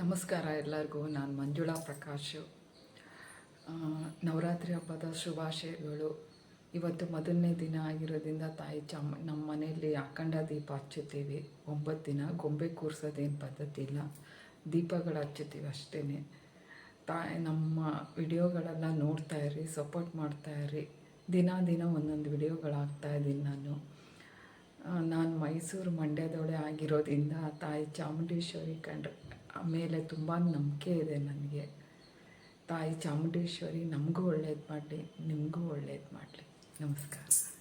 ನಮಸ್ಕಾರ ಎಲ್ಲರಿಗೂ, ನಾನು ಮಂಜುಳಾ ಪ್ರಕಾಶ್. ನವರಾತ್ರಿ ಹಬ್ಬದ ಶುಭಾಶಯಗಳು. ಇವತ್ತು ಮೊದಲನೇ ದಿನ ಆಗಿರೋದ್ರಿಂದ ತಾಯಿ ಚಾಮ ನಮ್ಮ ಮನೆಯಲ್ಲಿ ಅಖಂಡ ದೀಪ ಹಚ್ಚುತ್ತೀವಿ. ಒಂಬತ್ತು ದಿನ ಗೊಂಬೆ ಕೂರಿಸೋದೇನು ಪದ್ಧತಿ ಇಲ್ಲ. ದೀಪಗಳು ಹಚ್ಚುತ್ತೀವಿ ಅಷ್ಟೇ ತಾಯಿ, ನಮ್ಮ ವಿಡಿಯೋಗಳೆಲ್ಲ ನೋಡ್ತಾ ಇರಿ ಸಪೋರ್ಟ್ ಮಾಡ್ತಾ ಇರಿ ದಿನ ದಿನ ಒಂದೊಂದು ವಿಡಿಯೋಗಳು ಹಾಕ್ತಾ ಇದ್ದೀನಿ ನಾನು. ನಾನು ಮೈಸೂರು ಮಂಡ್ಯದವಳೆ ಆಗಿರೋದ್ರಿಂದ ತಾಯಿ ಚಾಮುಂಡೇಶ್ವರಿ ಕಂಡ್ರೆ ಮೇಲೆ ತುಂಬ ನಂಬಿಕೆ ಇದೆ ನನಗೆ. ತಾಯಿ ಚಾಮುಂಡೇಶ್ವರಿ ನಮಗೂ ಒಳ್ಳೇದು ಮಾಡಲಿ, ನಿಮಗೂ ಒಳ್ಳೇದು ಮಾಡಲಿ. ನಮಸ್ಕಾರ.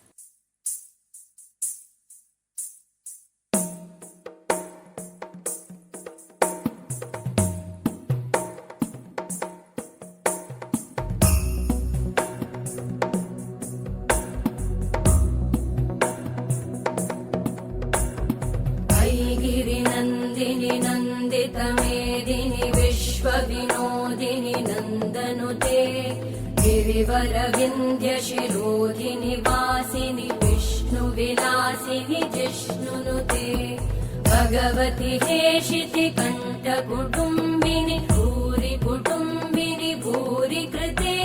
नन्दितमेदिनि विश्वविनोदिनि नन्दनुते गिरिवरविन्द्यशिरोधिनि वासिनि विष्णुविलासिनि जिष्णुनुते भगवति हेशिति कण्ठकुटुम्बिनि भूरि कुटुम्बिनि भूरि कृते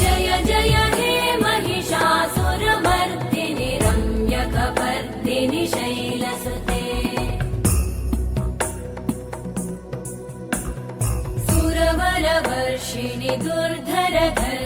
जय जय हे महिषासुरमर्दिनि रम्यकपर्दिनि शैलसुते प्रबलवर्षिणि दुर्धरधर